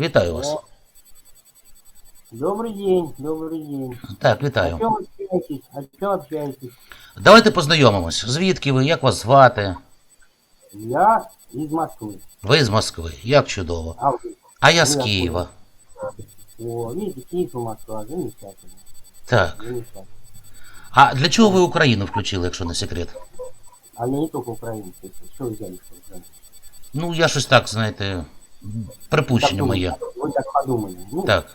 Вітаю вас. О. Добрый день, добрый день. Так, О вітаю. чем общаетесь? О чем общаетесь? Давайте познайомимось. Звідки ви? Як вас звати? Я из Москвы. Ви з Москви. Як чудово. А вы? А я з Я Києва. О, видите, Киев и Москва. Замечательно. Так. Замечательно. А для чого ви Україну включили, якщо не секрет? А мне не только украинцы. Что вы взяли, что Украина? Ну, я щось так, знаєте, припущення Так моє. думали, Вы так подумали. Ну, Так.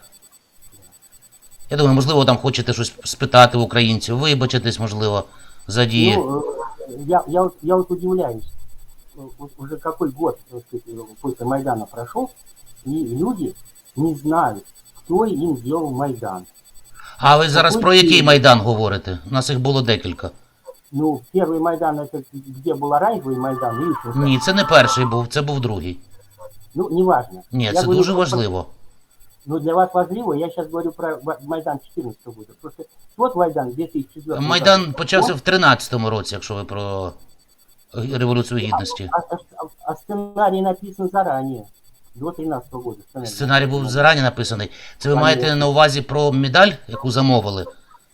Я думаю, можливо, там хочете щось спитати у українців, вибачитись, можливо, за дії. ну, э, я, я, вот- я вот удивляюсь. Ну, вот Уже какой год так сказать, э, после Майдана прошел, и люди не знают, кто им сделал Майдан. А ви зараз Какой про який Київ? майдан говорите? У нас їх було декілька. Ну, первый Майдан, это где был оранжевый Майдан, видите? Ні, це не перший був, це був другий. Ну, неважно. Ні, це говорю дуже важливо. Ну, для вас важливо, я сейчас говорю про Майдан 14 года. Просто тот Майдан 2004 Майдан почався в 13-му році, якщо ви про е, Революцію Гідності. А, а- а сценарий написан заранее, до 13 года. Сценарий, Сценарій був зарані написаний. Це ви Конечно. маєте на увазі про медаль, яку замовили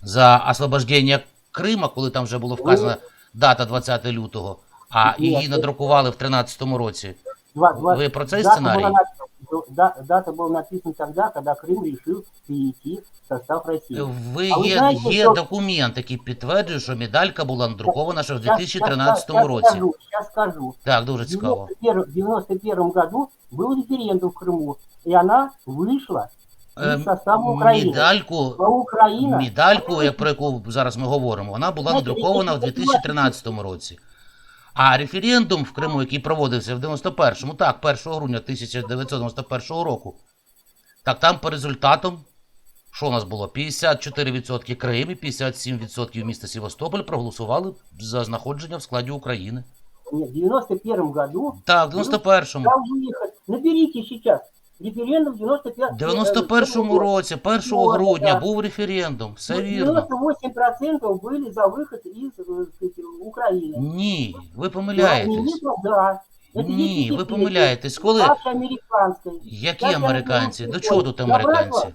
за освобождення Крима, коли там вже було вказано дата 20 лютого, а її надрукували в 13-му році. Два- два- Ви про цей дата сценарій? была написана- да- дата была написана тогда, когда Крым решил перейти в состав России. Ви А ви є, знаєте, є що- документ, який підтверджує, що медалька була надрукована ще в Щас- 2013 щас- щас році. Скажу, сейчас скажу. Так, дуже В цікаво. 91 в 91 году был референдум в Крыму, и она вышла Е, из состава Украины. Медальку, А Украина... медальку, як- про яку зараз ми говоримо, вона була Знаєте, надрукована в якщо- 2013 році. А референдум в Криму, який проводився в 91-му, так, 1 грудня 1991 року, так там по результатам, що у нас було? 54% Крим і 57% міста Севастополь проголосували за знаходження в складі України. Нет, в 91 году Так, в 91-му. там выехать. Наберите сейчас. Референдум в 95 В 91-му році, 1 Вот, грудня, да. був референдум. Все Ну, вірно. 98% были за выход из э, сказать, Украины. Ні, ви Ну, помиляєтесь. не- Да. Это Ні, есть ви теперь. помиляєтесь. Коли Ваша американская. які Як я американці? не До чого тут знаю, американці?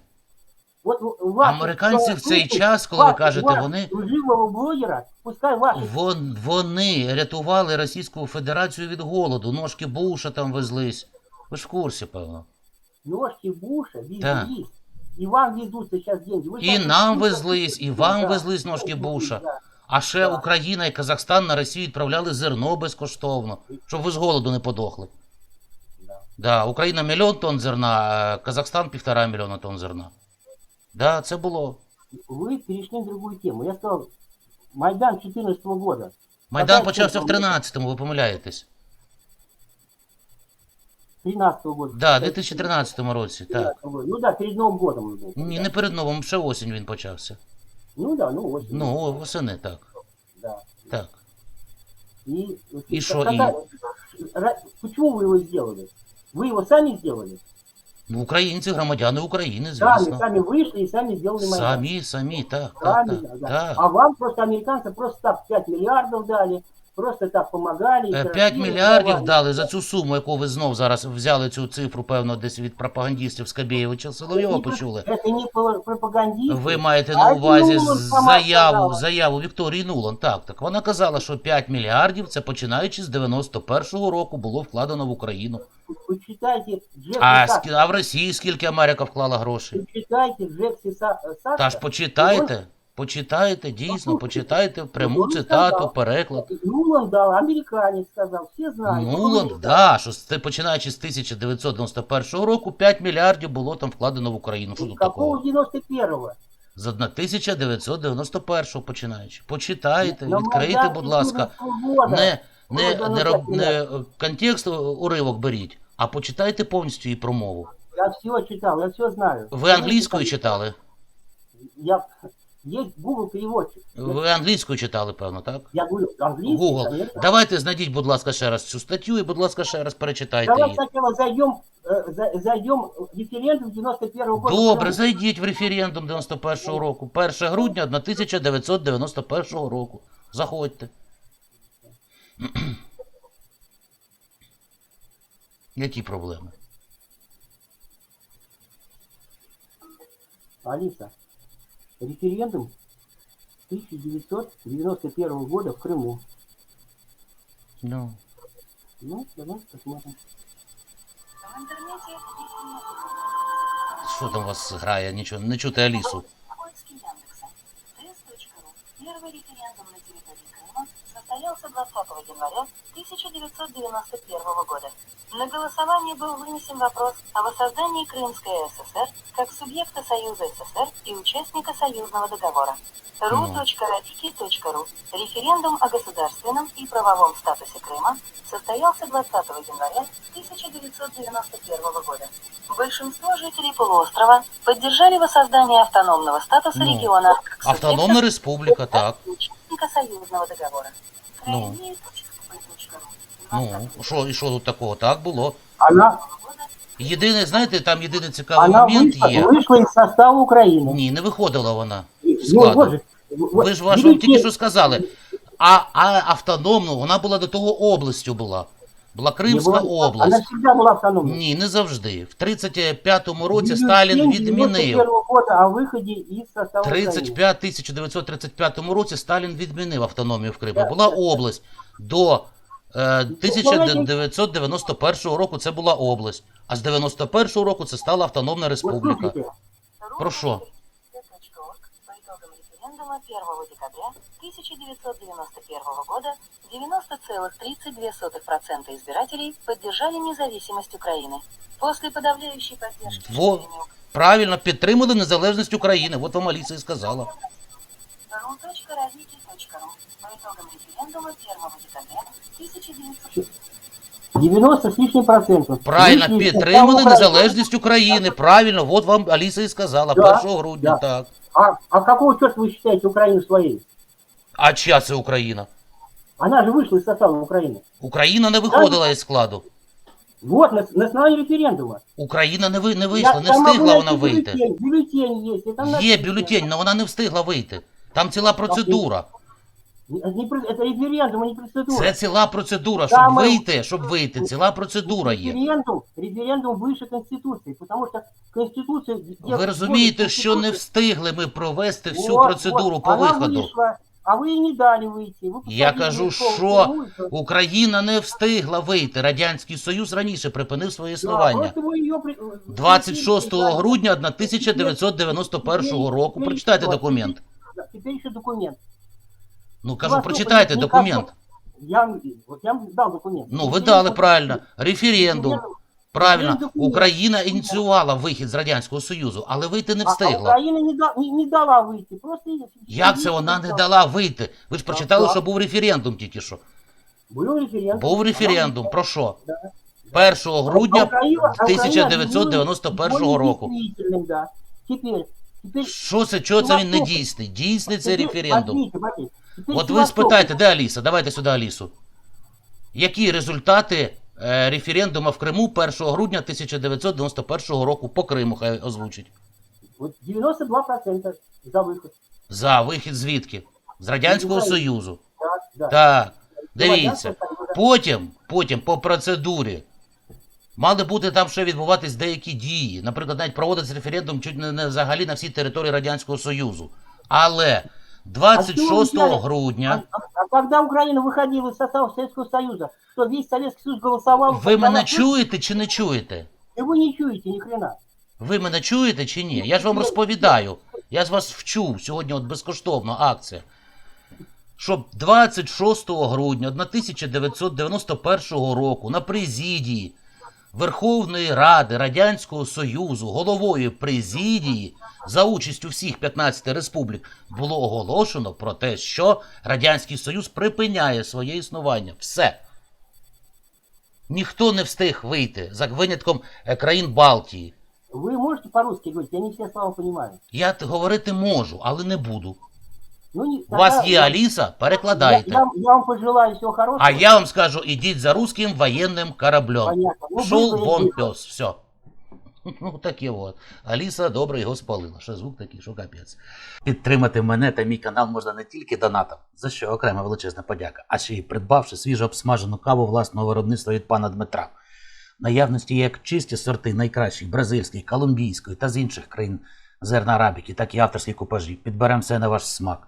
Вот у- у вас- Американці в цей слушайте, час, коли ви вас- кажете, вас, вони служивого блогера, пускай ваши вон, вони рятували Російську Федерацію від голоду, ножки Буша там везлись. Ви ж в курсі, певно. ножки Буша везлись. Да. И вам везутся сейчас деньги. Вы І сами нам слышите? везлись, і вам Да. везлись ножки Буша. Да. А ще Да. Україна і Казахстан на Росію відправляли зерно безкоштовно, щоб ви з голоду не подохли. Да. Да, Україна мільйон тонн зерна, а Казахстан півтора мільйона тонн зерна. Да, це було. Вы перешли на другую тему. Я сказал, Майдан 14 года. Майдан Какая почався в тема? 13-му, ви помиляєтесь. 13 года. Да, в 2013 році, так. 13 года. Ну да, перед Новым годом. он был. Ні, не перед новим, ще осінь він почався. Ну да, ну осень. Ну, о, восени, так. Да. Так. И, И шо, какая- Ра- Почему вы его сделали? Вы его сами сделали? Ну, українці, громадяни України, Сами, звісно. сами вышли и сами сделали Майдан. Самі, самі, так, так, Сами, так. да. так. А вам просто американцы просто так 5 миллиардов дали, просто так помогали. Е, 5 мільярдів дали за цю суму, яку ви знов зараз взяли цю цифру, певно, десь від пропагандистів Скабєєва чи Соловйова почули. Это не про- пропагандисты. Ви маєте на увазі заяву, заяву Вікторії Нуланд. Так, так. Вона казала, що 5 мільярдів це починаючи з 91-го року було вкладено в Україну. Почитайте А, а в Росії скільки Америка вклала грошей? Почитайте Са- Сака. Та ж почитайте, почитайте, дійсно, почитайте пряму Ну, цитату, сказав. переклад. Нуланд дал, американец сказал, все знают. Нуланд, да, що це починаючи з 1991 року 5 мільярдів було там вкладено в Україну. Що тут Какого такого? 91-го? З 1991 починаючи. Почитайте, На відкрийте, будь ласка. 14. Не, не, ну не, роб- не контекст уривок беріть, а почитайте повністю її промову. Я все читал, я все знаю. Ви англійською читали? Я... Есть Google переводчик. Ви англійською читали, певно, так? Я говорю, английский, Google. конечно. Давайте знайдіть, будь ласка, ще раз цю статтю і, будь ласка, ще раз перечитайте Давай її. сначала зайдем, э, за- зайдем в референдум 91 года. Добре, зайдіть в референдум 91-го року. 1 грудня 1991 року. Заходьте. Які проблеми? Алиса, референдум 1991 года в Крыму. Ну. Ну, давай посмотрим. В интернете есть Що там у вас грає? Нічого, не чути Алісу. поиски Яндекса. Тес.ру. Первый референдум на территории Крыма состоялся 20 января 1991 года. На голосование был вынесен вопрос о воссоздании Крымской ССР как субъекта Союза СССр и участника союзного договора. ru.radiki.ru. Референдум о государственном и правовом статусе Крыма состоялся 20 января 1991 года. Большинство жителей полуострова поддержали воссоздание автономного статуса Ну, региона как субъекта Автономна республіка, так. и участника союзного договора. Ну. Краеведение.ру. Ну, що, і що тут такого? Так було. Она, Єдине, знаєте, там єдиний цікавий она момент вышла, є. вышла из состава Украины. Ні, не виходила вона. Ну, складно. вот же, вот, Ви ж вашому берите- тільки що сказали. А, а автономну, вона була до того областю була. Була Не Кримська была- Она область. всегда была автономной. Ні, не завжди. В 35-му році Бюллетень Сталін відмінив. 91 года о выходе из состава Украины. 35 1935 році Сталін відмінив автономію в Криму. Так, Була так. область. До е, 1991 року це була область, а з 91 року це стала автономна Вот республіка. слушайте, Про що? Референдума 1 декабря 1991 года 90,32% избирателей поддержали независимость Украины. После подавляющей поддержки Во. Правильно підтримали незалежність України. От вам Аліса і сказала. по итогам референдума 1 декабря 1991 90 с лишним процентов. Правильно Вышли из підтримали состава Украины. незалежність України. Правильно, от вам Аліса і сказала. Да, 1 грудня, да. так. А, а какого черта вы считаете Украину своей? А чия це Україна? Она же вышла из состава Украины. Україна не виходила із складу. Вот, на, на основании референдума. Україна не ви не вийшла, Я- не там встигла могу вона найти вийти. Бюллетень, бюллетень есть. и там Є написано. бюлетень, але вона не встигла вийти. Там ціла процедура. Не- не про- это референдум, а не процедура. Це ціла процедура, щоб Саме- вийти, щоб вийти. Ціла процедура є. Референдум, референдум выше Конституции, потому что Конституция... Ви розумієте, що не встигли ми провести всю Вот, процедуру вот, по она виходу. вышла, а вы ей не дали выйти. Вы Я посадили кажу, ее в що тюрьму, и всё. Україна не встигла вийти. Радянський Союз раніше припинив своє Да, існування. просто вы ее при- 26 грудня 1991 року. Прочитайте документ. Теперь еще документ. Ну У кажу, вас прочитайте тут документ. Я, вам- вот я вам дал документ. Ну, ви дали правильно. Референдум. Референдум. Правильно, документ. Україна ініціювала вихід з Радянського Союзу, але вийти не А- А встигла. Украина не, да- не, не дала выйти. Просто Як це вона не дала вийти? Ви ж прочитали, так. що був референдум тільки що. Был референдум. Був референдум. Она- Про що? Да. 1 грудня А Украина- а Украина 1991 объявила року. недействительным, Да. Теперь, теперь Що це, чого це він не Восток. дійсний? Дійсний це теперь- референдум. Теперь От ви спитайте, де Аліса? Давайте сюди Алісу. Які результати е, референдуму в Криму 1 грудня 1991 року по Криму хай озвучить? 92% за выход. За вихід звідки? З Радянського Союзу. Да, да. Так. Дивіться. Потім, потім по процедурі. Мали бути там ще відбуватись деякі дії. Наприклад, навіть проводиться референдум чуть не, не взагалі на всій території Радянського Союзу. Але 26 А грудня А, а когда Украина выходила из состава Советского Союза, что весь Советский Союз голосовал... ви мене чуєте чи не чуєте? И вы не чуете ни хрена. Ви мене чуєте чи ні? Я ж вам розповідаю. Я з вас вчу сьогодні от безкоштовно акція. Щоб 26 грудня 1991 року на президії Верховної Ради Радянського Союзу головою президії за участю всіх 15 республік було оголошено про те, що Радянський Союз припиняє своє існування. Все. Ніхто не встиг вийти за винятком е, країн Балтії. Вы можете по-русски говорить, я не все слова понимаю. Я говорити можу, але не буду. Ну, не, У вас є Аліса, перекладайте. я, я вам пожелаю всего хорошего. А я вам скажу, ідіть за русським воєнним кораблем. Ну, я вон пес, все. Ну, таке от. Аліса добре його спалила. Що звук такий, що капець. Підтримати мене та мій канал можна не тільки донатом, за що окрема величезна подяка, а ще й придбавши свіжо обсмажену каву власного виробництва від пана Дмитра. Наявності як чисті сорти найкращих бразильської, колумбійської та з інших країн зерна арабіки, так і авторські купажі. Підберемо все на ваш смак.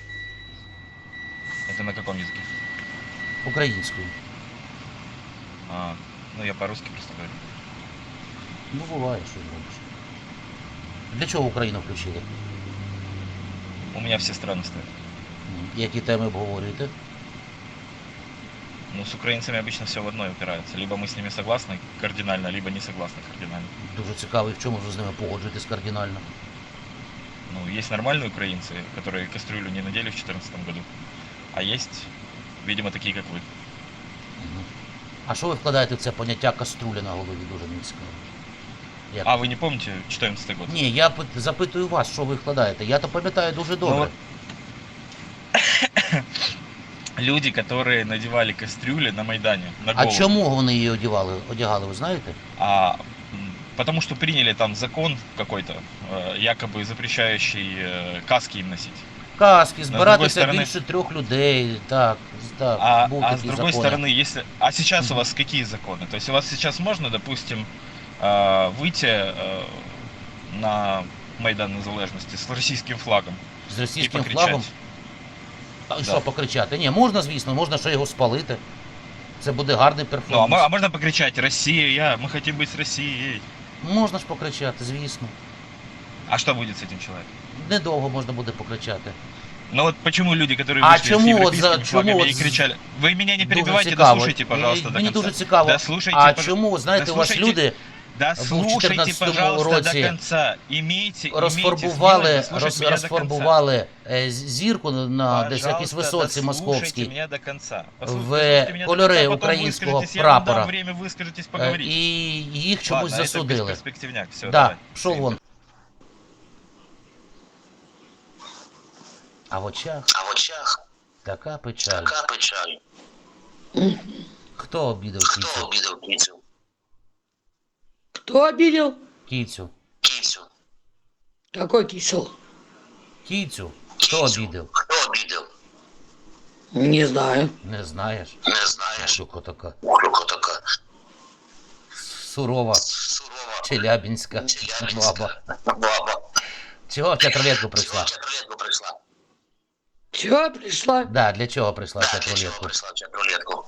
Это на каком языке? Українською. А, ну я по-русски просто говорю. Ну, буває, що зробиш. Для чого Україну включили? У меня все страны стоят. М, Які теми обговорюєте? Ну, с украинцами обычно все в одной упирается. Либо мы с ними согласны кардинально, либо не согласны кардинально. Дуже цікаво, і в чому ж ви з ними погоджуєтесь кардинально. Ну, есть нормальные украинцы, которые кастрюлю не надели в 2014 году. А есть, видимо, такие, как вы. Мгм. А що ви вкладаєте в це поняття каструля на голові? Дуже мені цікаво. Як? А вы не помните 2014 год? Ні, я пит- запитую вас, що ви вкладаєте. Я то пам'ятаю дуже добре. Ну, Люди, которые надевали кастрюли на Майдане, на а голову. чому вони її одягали, одягали, ви знаєте? А, м, потому что приняли там закон какой-то, э, якобы запрещающий э, каски им носить. Каски, збиратися сторони- більше трьох людей. Так, так. А, був а с такий другой закон. стороны, если... А сейчас Мгм. у вас какие законы? То есть у вас сейчас можно, допустим, э, выйти э, на Майдан Незалежности с российским флагом з и російським покричать? флагом. А Да. що покричати? Ні, можна, звісно, можна ще його спалити. Це буде гарний Ну, а, перформанс. мо- а можно покричать «Россия, я, мы хотим быть с Россией». Можна ж покричати, звісно. А что будет с этим человеком? Недовго можна буде покричати. Ну вот почему люди, которые А вышли с чему вот за- европейскими чему флагами вот и з- кричали... Вы меня не Дуже перебивайте, цікаво. дослушайте, пожалуйста, Е, до Мені конца. дуже цікаво. Дослушайте, А пож- чому, знаєте, у вас дослушайте- люди Дослушайте, 14-му пожалуйста, році до конца. Имейте, розфарбували, имейте смелость роз, дослушать меня до розфарбували е, з- зірку на десь Пожалуйста, якійсь висоці дослушайте московській. меня до конца. в Послушайте меня до кольори конца, потом українського выскажетесь, я вам дам прапора. время выскажитесь, Е, поговорить. І їх чомусь Ладно, это засудили. перспективняк, все, Да, давай. пішов вон. А в очах А в очах така печаль. така печаль. Хто обідав Хто кіцю? обідав кіцю? Кто обидел? Кіцю. Кіцю. Какой кисел? Кіцю. Хто Кіцю. обідав? Хто обідав? Не знаю. Не знаєш. Не знаєш. Шуко така. Круко така. Сурова, Сурова. челябінська Челябинська. баба. Баба. Чого в прийшла? Чого в прийшла? Чего пришла? Да, для чого прийшла в Да, для чого театролетку? прийшла в театролетку?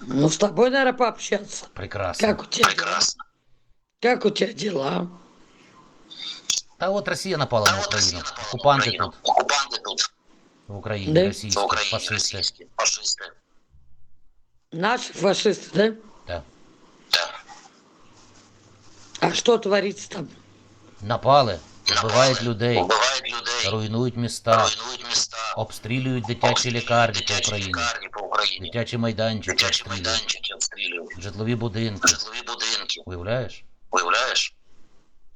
Ну, с тобой, наверное, пообщаться. Прекрасно. Как у тебя дела? Прекрасно. Как у тебя дела? Та от Росія напала Та на от Україну. Росія напала на Окупанти Україну. тут, Окупанти тут. в Україні, Да? В російські, Україні фашисти. російські. Фашисти. Наши фашисты, да? Так. Так. А что творится там? Напали, вбивають людей, руйнують міста, обстрілюють дитячі лікарні по Україні, дитячі майданчики обстрілюють, житлові будинки. Уявляєш? Уявляєш?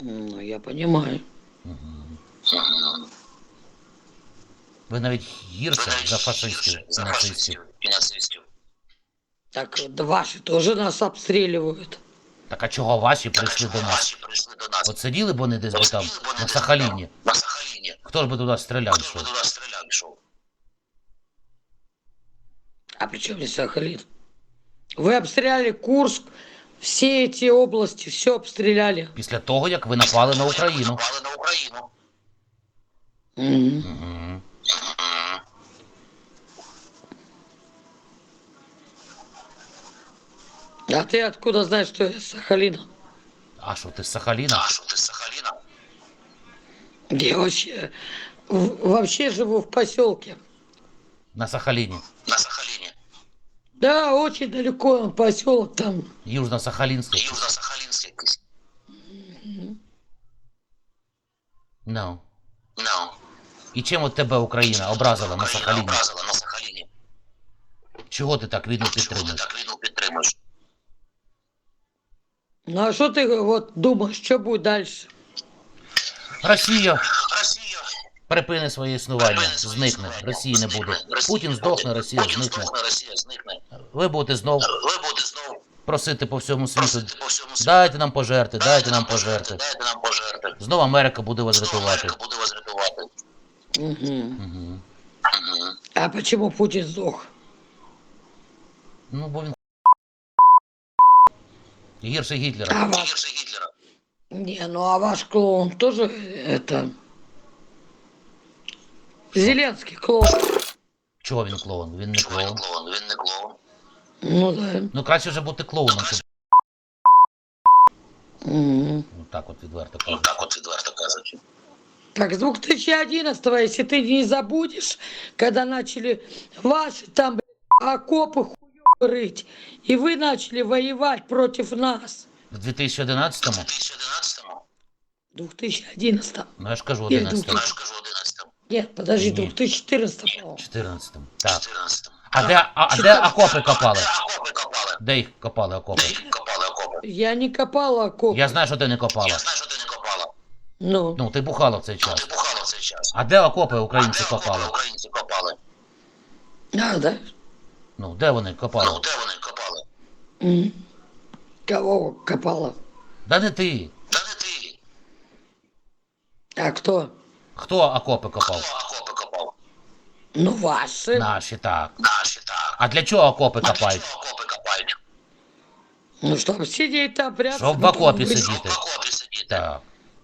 Ну, я. Мгм. Ви навіть гірше за фашистів і За нацистів. фашистів і нацистів. Так да ваши тоже нас обстреливают. Так а чого ваші Так прийшли до нас? прийшли до нас? От сиділи б вони десь би там, на Сахаліні. На Сахаліні. Хто ж би туди стріляв Хто ж би йшов? туди стріляв? А при чем здесь Сахалин? Вы обстреляли Курск, все эти области, все обстреляли. Після того, як ви напали на Україну. Напали на Україну. Мгм. Мгм. А ты откуда знаешь, что я из Сахалина? А що ти з Сахаліна? А що ти з Сахаліна? Я вообще, в- вообще живу в поселке. На Сахаліні. На Сахаліні. Да, очень далеко поселок там. Южно-Сахалінський. Южно-Сахалінський якийсь. Ну. Ну. І чим от тебе Україна образила на Україна Сахаліні? образила на Сахаліні. Чого ти так війну Чого ти підтримуєш? так війну підтримуєш? Ну а что ты вот думаешь, что будет дальше? Росія Росія припини своє існування, припини своє зникне. існування, Росії не буде. Путін здохне. Росія Путін зникне. здохне, Росія зникне. Ви будете знов Ви будете знову просити по всьому світу. просити по всьому світу. Дайте нам пожерти, дайте нам пожерти. Дайте нам пожерти. Знову Америка буде вас рятувати. Америка буде вас рятувати. Мгм. Угу. А почему Путин сдох? Ну, бо він гірше Гітлера. А ваш... Гірше Гітлера. Не, ну а ваш клоун тоже это... Зеленский клоун. Чого він клоун? Він не Чого він клоун. клоун? Він не клоун. Ну да. Ну краще вже бути клоуном, щоб Мгм. ну, так от відверто Ну кажучи. так от відверто кажучи. Так, с 2011 если ты не забудешь, когда начали ваши там блядь, окопы хуёвы рыть, и вы начали воевать против нас. В 2011-му, 2011-му, 2011. ну я ж кажу, Ні, 11-му, я ж кажу 11-му, Нет, подожди, Не. 2014, по-моему. 14-му. Так. 14-му. А де, а, а де окопи копали? Де окопи копали? Де їх копали окопи? Де їх копали окопи? Я не копала окоп. Я знаю, що ти не Я копала. знаю, що ти не копала. Ну, Ну, ти бухала в цей Ну, час. ти бухала в цей час. А де окопи А українці де окопи копали? українці копали? а, да? Ну, де вони Ну, копали? де вони копали? Кого копала? Да не ти. Та не ти. А кто? Хто окопи Хто копав? окопи копав? Ну, ваши. Наші, так. Наші, так. А для чого окопи А для чого окопи копають? Ну, чтобы сидеть там прятаться. Щоб в окопі сидіти. Щоб в окопі сидіти. Так.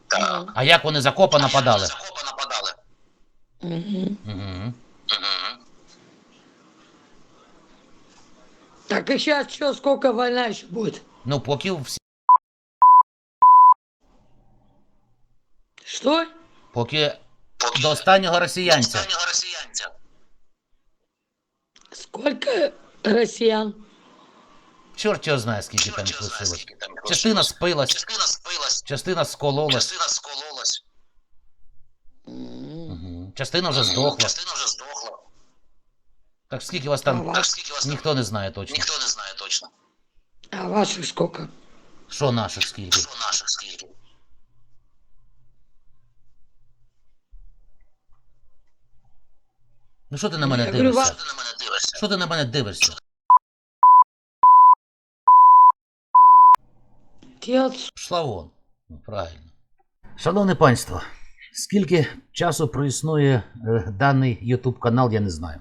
Так. А як вони з окопа нападали? З окопа нападали. Угу. Угу. Так и сейчас что, сколько война еще будет? Ну, поки всі. Что? Поки Поки до останнього росіянця. останнього росіянця. Сколько россиян? Чорт його знає, скільки там лишилось. Частина спилась, Частина спилась, частина скололась, частина скололась. Угу. частина вже здохла. Частина вже. Так скільки вас там, Так скільки вас ніхто не знає точно. Ніхто не знає точно. А ваших сколько? Що наших скільки? Що наших скільки? Ну що ти на мене Я говорю, дивишся? Що ти на мене дивишся? Що ти на мене дивишся? Ты отс- вон. Ну, правильно. Шановне панство, скільки часу проіснує е, даний YouTube канал, я не знаю.